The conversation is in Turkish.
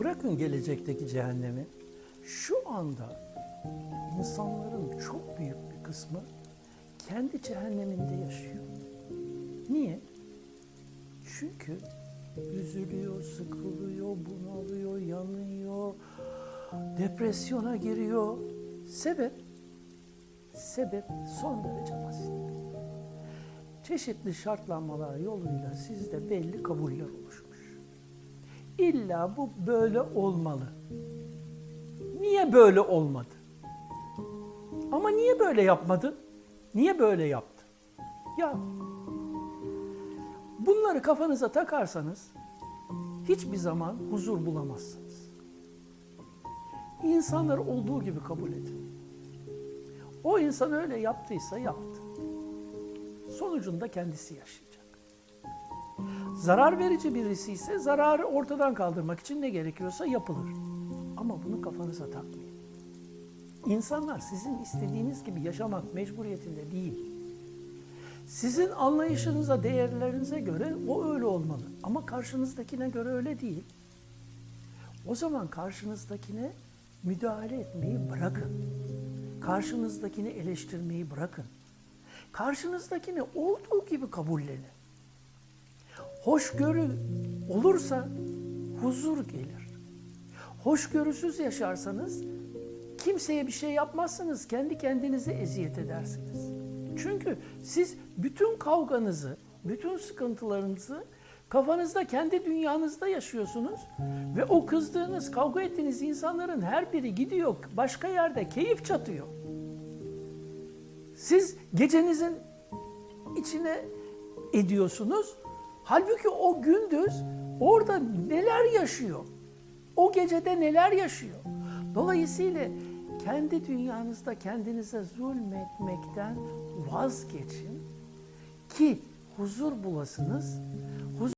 Bırakın gelecekteki cehennemi. Şu anda insanların çok büyük bir kısmı kendi cehenneminde yaşıyor. Niye? Çünkü üzülüyor, sıkılıyor, bunalıyor, yanıyor, depresyona giriyor. Sebep? Sebep son derece basit. Çeşitli şartlanmalar yoluyla sizde belli kabuller oluşmuş. İlla bu böyle olmalı. Niye böyle olmadı? Ama niye böyle yapmadın? Niye böyle yaptın? Ya bunları kafanıza takarsanız hiçbir zaman huzur bulamazsınız. İnsanları olduğu gibi kabul edin. O insan öyle yaptıysa yaptı. Sonucunda kendisi yaşayacak. Zarar verici birisi ise zararı ortadan kaldırmak için ne gerekiyorsa yapılır. Ama bunu kafanıza takmayın. İnsanlar sizin istediğiniz gibi yaşamak mecburiyetinde değil. Sizin anlayışınıza, değerlerinize göre o öyle olmalı. Ama karşınızdakine göre öyle değil. O zaman karşınızdakine müdahale etmeyi bırakın. Karşınızdakini eleştirmeyi bırakın. Karşınızdakini olduğu gibi kabullenin. Hoşgörü olursa huzur gelir. Hoşgörüsüz yaşarsanız kimseye bir şey yapmazsınız, kendi kendinize eziyet edersiniz. Çünkü siz bütün kavganızı, bütün sıkıntılarınızı kafanızda, kendi dünyanızda yaşıyorsunuz ve o kızdığınız, kavga ettiğiniz insanların her biri gidiyor başka yerde keyif çatıyor. Siz gecenizin içine ediyorsunuz. Halbuki o gündüz orada neler yaşıyor? O gecede neler yaşıyor? Dolayısıyla kendi dünyanızda kendinize zulmetmekten vazgeçin ki huzur bulasınız.